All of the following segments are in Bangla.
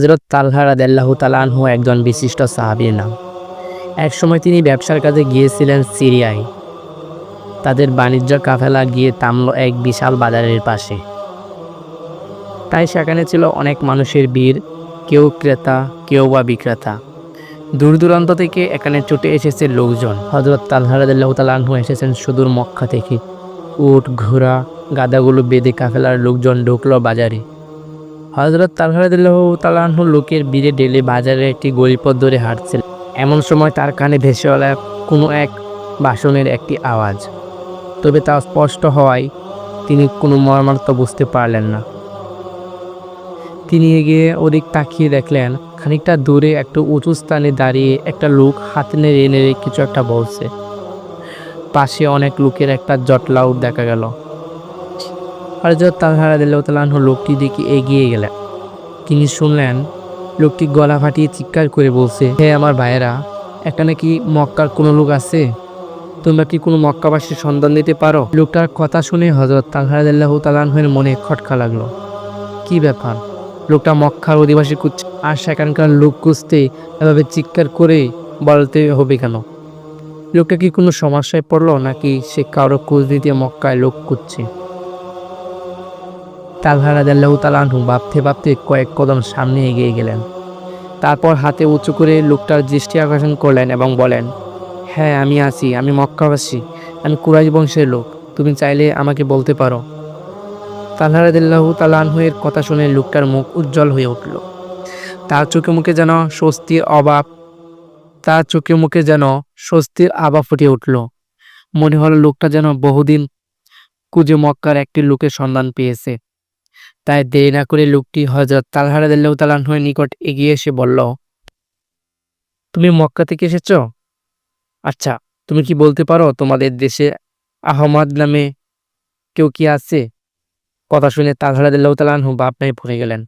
হজরত তালহা রাদেল্লাহ তালানহু একজন বিশিষ্ট সাহাবীর নাম। একসময় তিনি ব্যবসার কাজে গিয়েছিলেন সিরিয়ায়। তাদের বাণিজ্য কাফেলা গিয়ে থামল এক বিশাল বাজারের পাশে। তাই সেখানে ছিল অনেক মানুষের ভিড়, কেউ ক্রেতা, কেউ বা বিক্রেতা। দূর দূরান্ত থেকে এখানে ছুটে এসেছে লোকজন। হজরত তালাহু এসেছেন সুদূর মক্কা থেকে। উট, ঘোড়া, গাদাগুলো বেঁধে কাফেলার লোকজন ঢুকলো বাজারে। হজরত তালহারাদুল্লাহ তালাহু লোকের ভিড়ে ডেলে বাজারে একটি গরিপথ ধরে হাঁটছিল। এমন সময় তার কানে ভেসে এলো কোনো এক বাসনের একটি আওয়াজ। তবে তা স্পষ্ট হওয়ায় তিনি কোনো মর্মার্থ বুঝতে পারলেন না। তিনি এগিয়ে ওদিক তাকিয়ে দেখলেন, খানিকটা দূরে একটা উঁচু স্থানে দাঁড়িয়ে একটা লোক হাতে নেড়ে নেড়ে কিছু একটা বলছে। পাশে অনেক লোকের একটা জটলাও দেখা গেল। হরজত তালহারা দিল্লাহ লোকটি দিকে এগিয়ে গেলেন। তিনি শুনলেন, লোকটি গলা ফাটিয়ে চিৎকার করে বলছে, হে আমার ভাইয়েরা এখানে কি মক্কার কোনো লোক আছে? তোমরা কি কোনো মক্কাবাসীর সন্ধান দিতে পারো? লোকটার কথা শুনে হজরত তালহারাদিল্লাহ তালানহের মনে খটকা লাগল। কি ব্যাপার? লোকটা মক্কার অধিবাসী খুঁজছে আর সেখানকার লোক খুঁজতে এভাবে চিৎকার করে বলতে হবে কেন? লোকটা কি কোনো সমস্যায় পড়ল নাকি সে কারও খোঁজ দিতে মক্কায় লোক খুঁজছে? তালহারা দেল্লাহ তালানহু ভাবতে ভাবতে কয়েক কদম সামনে এগিয়ে গেলেন। তারপর হাতে উঁচু করে লোকটার দৃষ্টি আকর্ষণ করলেন এবং বলেন হ্যাঁ আমি আছি, আমি মক্কাবাসী, আমি কুরাইশ বংশের লোক, তুমি চাইলে আমাকে বলতে পারো। তালহারাদিল্লাহ তালানহুয়ের কথা শুনে লোকটার মুখ উজ্জ্বল হয়ে উঠল। তার চোখে মুখে যেন স্বস্তির অভাব, তার চোখে মুখে যেন স্বস্তির আভা ফুটে উঠল। মনে হলো লোকটা যেন বহুদিন কুজে মক্কার একটি লোকের সন্ধান পেয়েছে। তাই দেরি না করে লোকটি হজরত তালহারাদিল্লাহ তালানহুয়ের নিকট এগিয়ে এসে বলল, তুমি মক্কা থেকে এসেছ? আচ্ছা তুমি কি বলতে পারো তোমাদের দেশে আহমদ নামে কেউ কি আছে? কথা শুনে তালহারাদিল্লাহ তালানহু ভাবনায় পড়ে গেলেন।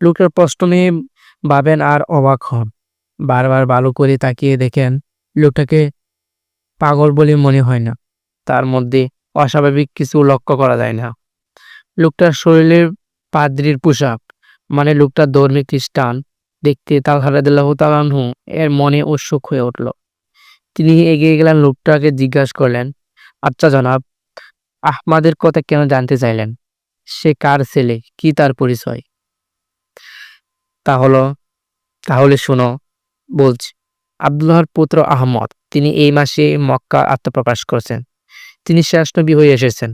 লোকটার প্রশ্ন নিয়ে ভাবেন আর অবাক হন। বারবার ভালো করে তাকিয়ে দেখেন লোকটাকে পাগল বলে মনে হয় না। তার মধ্যে অস্বাভাবিক কিছু লক্ষ্য করা যায় না। লোকটার শরীরের পাদ্রির পোশাক মানে লোকটা ধর্মী খ্রিস্টান, দেখতে তালহারাদিল্লাহ তালানহু এর মনে উৎসুক হয়ে উঠল। তিনি এগিয়ে গেলেন, লোকটাকে জিজ্ঞাসা করলেন আচ্ছা জনাব, আহমাদের কথা কেন জানতে চাইলেন? সে কার ছেলে? কি তার পরিচয়? তা হলো, তাহলে শোনো, বলছি, আবদুল্লাহর পুত্র আহমদ, তিনি এই মাসে মক্কা আত্মপ্রকাশ করেছেন। তিনি শেষ নবী হয়ে এসেছেন।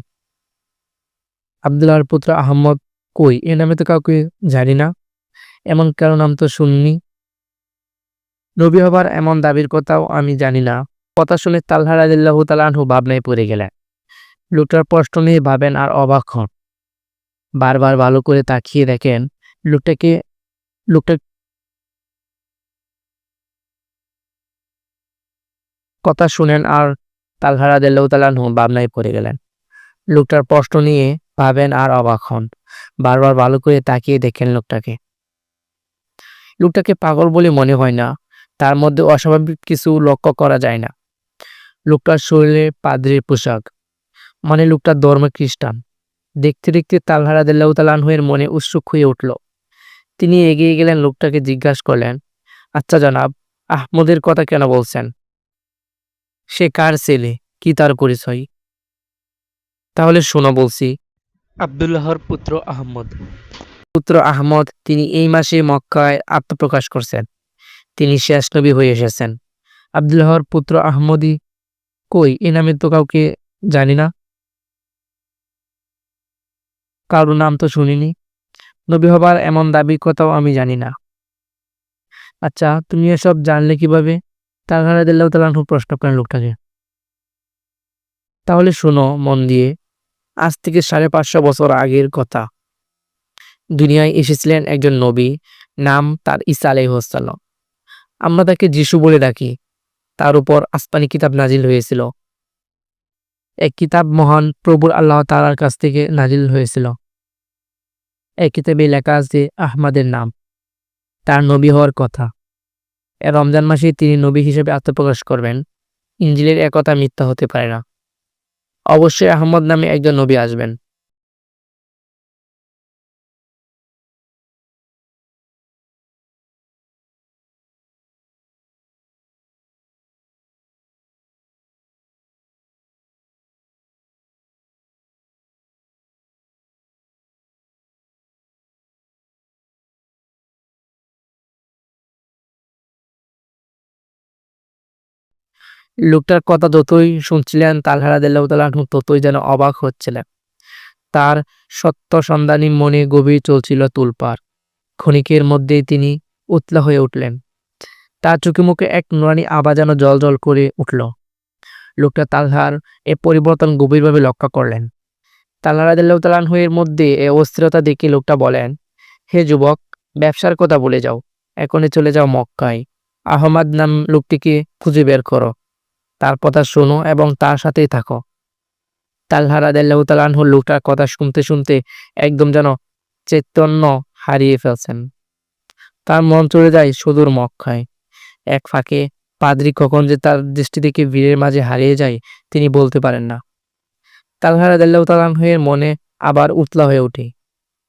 আবদুল্লাহর পুত্র আহম্মদ কই? এ নামে তো কাউকে জানি না। এমন কারও নাম তো শুননি। নবী হবার এমন দাবির কথাও আমি জানি না। কথা শুনে তালহারাদিল্লাহ তালানহু ভাবনায় পড়ে গেলেন। লোকটার প্রশ্ন নিয়ে ভাবেন আর অবাক হন। বারবার ভালো করে তাকিয়ে দেখেন লোকটাকে লোকটা কথা শুনেন আর তালহারা দিল্লাহ তালানহু ভাবনায় পড়ে গেলেন। লোকটার প্রশ্ন নিয়ে ভাবেন আর অবাক হন। বারবার ভালো করে তাকিয়ে দেখেন লোকটাকে। লোকটাকে পাগল বলে মনে হয় না। তার মধ্যে অস্বাভাবিক কিছু লক্ষ্য করা যায় না। লোকটার শরীরে পাদ্রির পোশাক। মানে লোকটা ধর্ম খ্রিস্টান দেখতে দেখতে তালহারা দিল্লাহ তালানহুয়ের মনে উৎসুক হয়ে উঠল। তিনি এগিয়ে গেলেন, লোকটাকে জিজ্ঞাসা করলেন আচ্ছা জনাব, আহমদের কথা কেন বলছেন? সে কার ছেলে? কি তার পরিচয়? তাহলে শোনো বলছি। আবদুল্লাহর পুত্র আহমদ। পুত্র আহমদ তিনি এই মাসে মক্কায় আত্মপ্রকাশ করছেন। তিনি শেষ নবী হয়ে এসেছেন। আবদুল্লাহর পুত্র আহমদি কই? এ নামে তো কাউকে জানি না। কারও নাম তো শুনিনি। নবী হবার এমন দাবির কথাও আমি জানি না। আচ্ছা তুমি এসব জানলে কীভাবে? তালহারা দিল্লাহ তালাহু প্রশ্ন করেন লোকটাকে। তাহলে শোনো মন দিয়ে। আজ থেকে সাড়ে পাঁচশো বছর আগের কথা। দুনিয়ায় এসেছিলেন একজন নবী, নাম তার ইসা আলাইহসাল্লাম আমরা তাকে যিশু বলে ডাকি। তার উপর আসমানি কিতাব নাজিল হয়েছিল। এক কিতাব মহান প্রভুর আল্লাহ তালার কাছ থেকে নাজিল হয়েছিল। এক কিতাবে লেখা আছে আহমাদের নাম। তার নবী হওয়ার কথা। এ রমজান মাসে তিনি নবী হিসেবে আত্মপ্রকাশ করবেন। ইঞ্জিলের একথা মিথ্যা হতে পারে না। অবশ্যই আহমদ নামে একজন নবী আসবেন। লোকটার কথা যতই শুনছিলেন তালহা রাদিয়াল্লাহু তাআলা আনহু ততই যেন অবাক হচ্ছিলেন। তার সত্য সন্ধানী মনে গভীর চলছিল তুলপার। ক্ষণিকের মধ্যেই তিনি উতলা হয়ে উঠলেন। তার চোখে মুখে এক নুরানি আবা যেন জল করে উঠল। লোকটা তালহার এ পরিবর্তন গভীরভাবে লক্ষ্য করলেন। তালহা রাদিয়াল্লাহু তাআলা আনহু এর মধ্যে এ অস্থিরতা দেখে লোকটা বলেন, হে যুবক, ব্যবসার কথা বলে যাও। এখনই চলে যাও মক্কায়। আহমদ নাম লোকটিকে খুঁজে বের করো। তার কথা শোনো এবং তার সাথেই থাকো। তালহা রাদিয়াল্লাহু তাআলা লোকটার কথা শুনতে শুনতে একদম যেন চৈতন্য হারিয়ে ফেলছেন। তার মন চলে যায় সুদূর মক্কায়। এক ফাঁকে পাদ্রি কখন যে তার দৃষ্টি থেকে ভিড়ের মাঝে হারিয়ে যায় তিনি বলতে পারেন না। তালহা আনহু এর মনে আবার উতলা হয়ে ওঠে।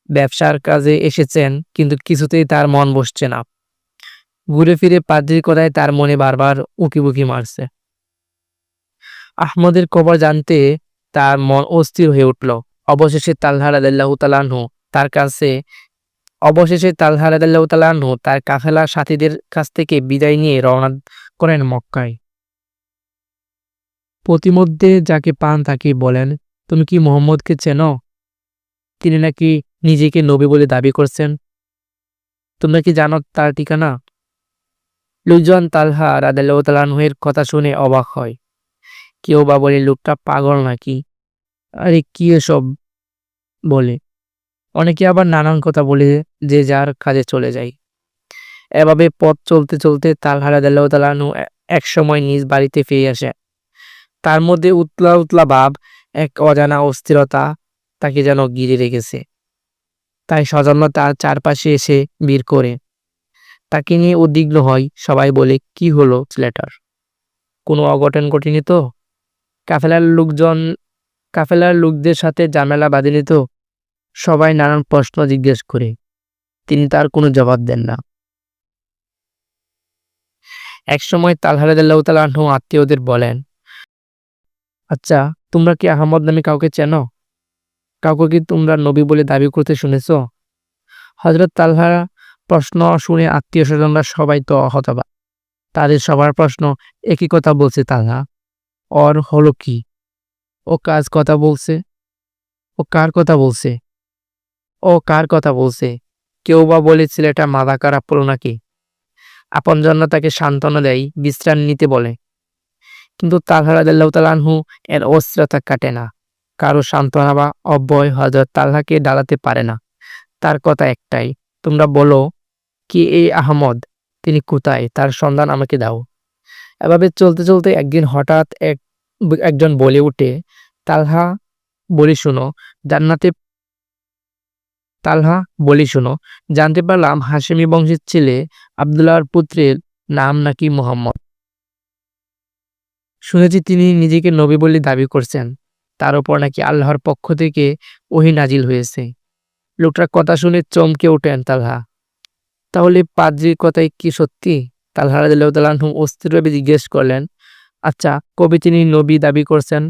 ব্যবসার কাজে এসেছেন কিন্তু কিছুতেই তার মন বসছে না। ঘুরে ফিরে পাদ্রির কথায় তার মনে বারবার উকিবুকি মারছে। আহমদের খবর জানতে তার মন অস্থির হয়ে উঠল। অবশেষে তালহা রাদিয়াল্লাহু তাআলা আনহু তার কাছে অবশেষে তালহা রাদিয়াল্লাহু তাআলা আনহু তার কাফেলার সাথীদের কাছ থেকে বিদায় নিয়ে রওনা করেন মক্কায়। প্রতিমধ্যে যাকে পান তাকে বলেন, তুমি কি মোহাম্মদকে চেনো? তিনি নাকি নিজেকে নবী বলে দাবি করছেন। তোমরা কি জানো তার ঠিকানা? লোকজন তালহা আনহু এর কথা শুনে অবাক হয়। কেউ বা বলে লোকটা পাগল নাকি? আরে কি এসব বলে? অনেকে আবার নানান কথা বলে যে যার কাজে চলে যায়। এভাবে পথ চলতে চলতে তালহা রাদিয়াল্লাহু তাআলা আনহু এক সময় নিজ বাড়িতে ফিরে আসে। তার মধ্যে উতলা উতলা ভাব, এক অজানা অস্থিরতা তাকে যেন ঘিরে রেখেছে। তাই স্বজন্য তার চারপাশে এসে বীর করে। তাকে নিয়ে উদ্বিগ্ন হয় সবাই বলে, কি হলো ছেলেটার? কোনো অঘটন ঘটেনি তো? কাফেলার লোকজন, কাফেলার লোকদের সাথে ঝামেলা বাঁধেনি তো সবাই নানান প্রশ্ন জিজ্ঞেস করে। তিনি তার কোনো জবাব দেন না। একসময় তালহা রাদিয়াল্লাহু তাআলা আত্মীয়দের বলেন আচ্ছা তোমরা কি আহমদ নামে কাউকে চেনো? কাউকে কি তোমরা নবী বলে দাবি করতে শুনেছ? হজরত তালহা প্রশ্ন শুনে আত্মীয় স্বজনরা সবাই তো হতবা তাদের সবার প্রশ্ন একই কথা বলছে তালহা। ওর হলো কি ও কাজ কথা বলছে ও কার কথা বলছে ও কার কথা বলছে কেউ বা বলে ছেলেটা মাথা খারাপ নাকি আপন জন্য তাকে সান্ত্বনা দেয় বিশ্রাম নিতে বলে কিন্তু তালহা রাদিয়াল্লাহু আনহু এর অস্থিরতা কাটে না কারও সান্ত্বনা বা অব্যয় হজরত তালহাকে ডালাতে পারে না তার কথা একটাই তোমরা বলো কি এই আহমদ তিনি কোথায় তার সন্ধান আমাকে দাও এভাবে চলতে চলতে একদিন হঠাৎ এক, একজন বলে উঠে, তালহা, বলি শুনো, জান্নাতে তালহা, বলি শুনো, জানতে পারলাম হাশেমি বংশের ছেলে আবদুল্লাহর পুত্রের নাম নাকি মোহাম্মদ। শুনেছি তিনি নিজেকে নবী বলে দাবি করছেন। তার উপর নাকি আল্লাহর পক্ষ থেকে ওহি নাজিল হয়েছে। লোকটার কথা শুনে চমকে ওঠেন তালহা। তাহলে পাদ্রির কথাই কি সত্যি? তালহা রাদিয়াল্লাহু অস্থিরভাবে জিজ্ঞেস করলেন আচ্ছা কবি তিনি নবী দাবি করছেন?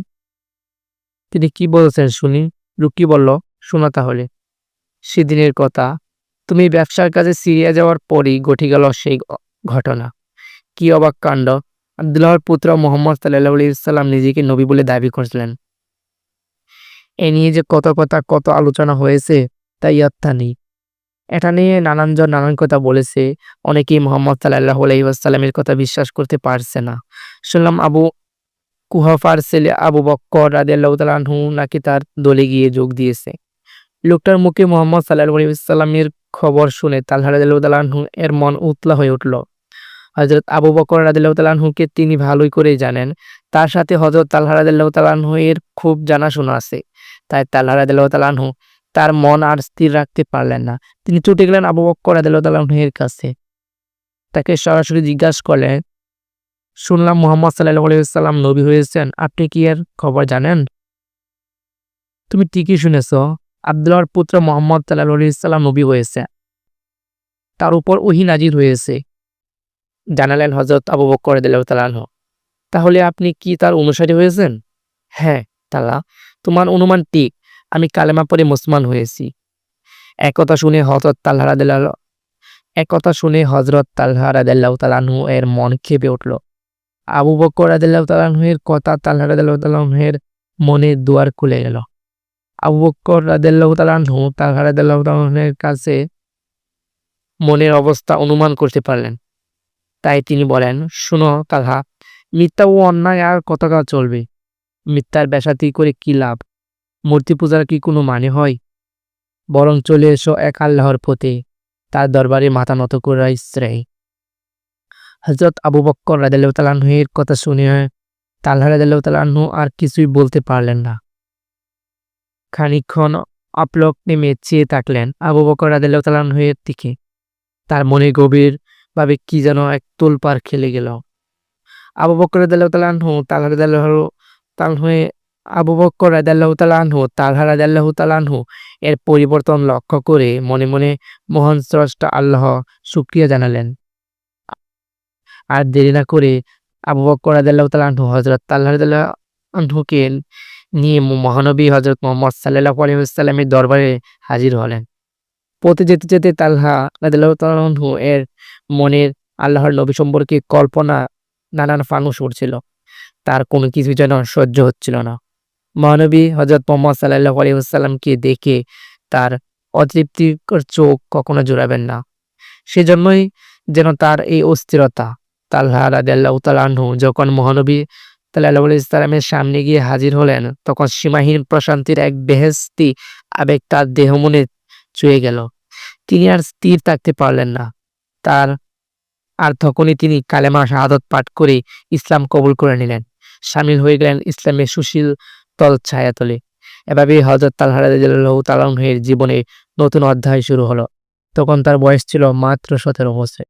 তিনি কি বলছেন শুনি, রুকি বলল, শোনা তাহলে, সেদিনের কথা, তুমি ব্যবসার কাজে সিরিয়া যাওয়ার পরই ঘটে গেল সেই ঘটনা। কি অবাক কাণ্ড, আবদুল্লাহর পুত্র মোহাম্মদ সাল্লাহ সাল্লাম নিজেকে নবী বলে দাবি করছিলেন। এ নিয়ে যে কত কথা, কত আলোচনা হয়েছে তাই ইয়াত্তা নেই। এটা নিয়ে নানানজন নানান কথা বলেছে। অনেকেই মোহাম্মদ সাল্লাহ আলাইসাল্লামের কথা বিশ্বাস করতে পারছে না। শুনলাম আবু কুহাফার ছেলে আবু বক্কর রাদিয়াল্লাহু তাআলাহু নাকি তার দলে গিয়ে যোগ দিয়েছে। লোকটার মুখে মোহাম্মদ সাল্লাহ আলাইসাল্লামের খবর শুনে তালহা রাদিয়াল্লাহু তাআলাহু এর মন উতলা হয়ে উঠল। হজরত আবু বকর রাদিয়াল্লাহু তাআলাহুকে তিনি ভালোই করেই জানেন। তার সাথে হজরত তালহা রাদিয়াল্লাহু তাআলাহু এর খুব জানাশোনা আছে। তাই তালহা রাদিয়াল্লাহু তাআলাহু তার মন আর স্থির রাখতে পারলেন না। তিনি ছুটে গেলেন আবু বক্কর এর কাছে। তাকে সরাসরি জিজ্ঞাসা করলেন, শুনলাম মোহাম্মদ সাল্লাহ নবী হয়েছেন। আপনি কি এর খবর জানেন? তুমি ঠিকই শুনেছ, আবদুল্লাহর পুত্র মোহাম্মদ সাল্লাহ আলাইসাল্লাম নবী হয়েছে। তার উপর ওহি নাজির হয়েছে, জানালেন হজরত আবু বক্কর তালাহ তাহলে আপনি কি তার অনুসারী হয়েছেন? হ্যাঁ তালা, তোমার অনুমান ঠিক। আমি কালেমা পরে মুসলমান হয়েছি। একথা শুনে হজরত তাল্লাহ একথা শুনে হজরত তাল্লাহ রাদাল্লাহ তালাহু এর মন খেপে উঠল। আবু বকর রাদিয়াল্লাহু তাআলা আনহুর কথা তালহা রাদিয়াল্লাহু তাআলা আনহুর মনে দুয়ার খুলে গেল। আবু বকর রাদিয়াল্লাহু তাআলা আনহু তালহা রাদিয়াল্লাহু কাছে মনের অবস্থা অনুমান করতে পারলেন। তাই তিনি বলেন, শুনো তালহা, মিথ্যা ও অন্যায় আর কতকাল চলবে? মিথ্যার ব্যাসাতি করে কি লাভ? মূর্তি পূজার কি কোনো মানে হয়? বরং চলে এসো এক আল্লাহর পথে, তার দরবারে মাথা নত করার ইচ্ছাই হজরত আবু বক্কর আনহুর কথা শুনে তালহা রাদিয়াল্লাহু তাআলা আনহু আর কিছুই বলতে পারলেন না। খানিকক্ষণ আপলক নেমে চেয়ে থাকলেন আবু বকর আনহুর দিকে। তার মনে গভীর ভাবে কি যেন এক তোলপাড় খেলে গেল। আবু বকর রাদিয়াল্লাহু তাআলা আনহু তালহা রাদিয়াল্লাহু তাআলা আবু বকর রাদিয়াল্লাহু তাআলা আনহু, তালহা রাদিয়াল্লাহু তাআলা এর পরিবর্তন লক্ষ্য করে মনে মনে মহান স্রষ্টা আল্লাহ শুকরিয়া জানালেন। আর দেরি না করে আবু বকর রাদিয়াল্লাহু তাআলা আনহু, হযরত তালহা আনহুকে নিয়ে মহানবী হযরত মুহাম্মদ সাল্লাল্লাহু আলাইহি ওয়াসাল্লামের দরবারে হাজির হলেন। পথে যেতে যেতে তালহা তাআলা এর মনের আল্লাহর নবী সম্পর্কে কল্পনা, নানান ফানুস উঠছিল। তার কোনো কিছু যেন সহ্য হচ্ছিল না। মহানবী হজরত মোহাম্মদ সাল্লাহ আলী সাল্লামকে দেখে তার অতৃপ্তিকর চোখ কখনো জোড়াবেন না। সেজন্যই যেন তার এই অস্থিরতা তাল্লাহ রাদিয়াল্লাহ তালাহু যখন মহানবী তাল্লাহ ইসলামের সামনে গিয়ে হাজির হলেন, তখন সীমাহীন প্রশান্তির এক বেহেস্তি আবেগ তার দেহ মনে চুয়ে গেল। তিনি আর স্থির থাকতে পারলেন না। তার আর তখনই তিনি কালেমা শাহাদত পাঠ করে ইসলাম কবুল করে নিলেন। সামিল হয়ে গেলেন ইসলামের সুশীল তল ছায়াতলে। এভাবেই হজরত তালহা রাদিয়াল্লাহু তাআলার জীবনে নতুন অধ্যায় শুরু হলো। তখন তার বয়স ছিল মাত্র সতেরো বছর।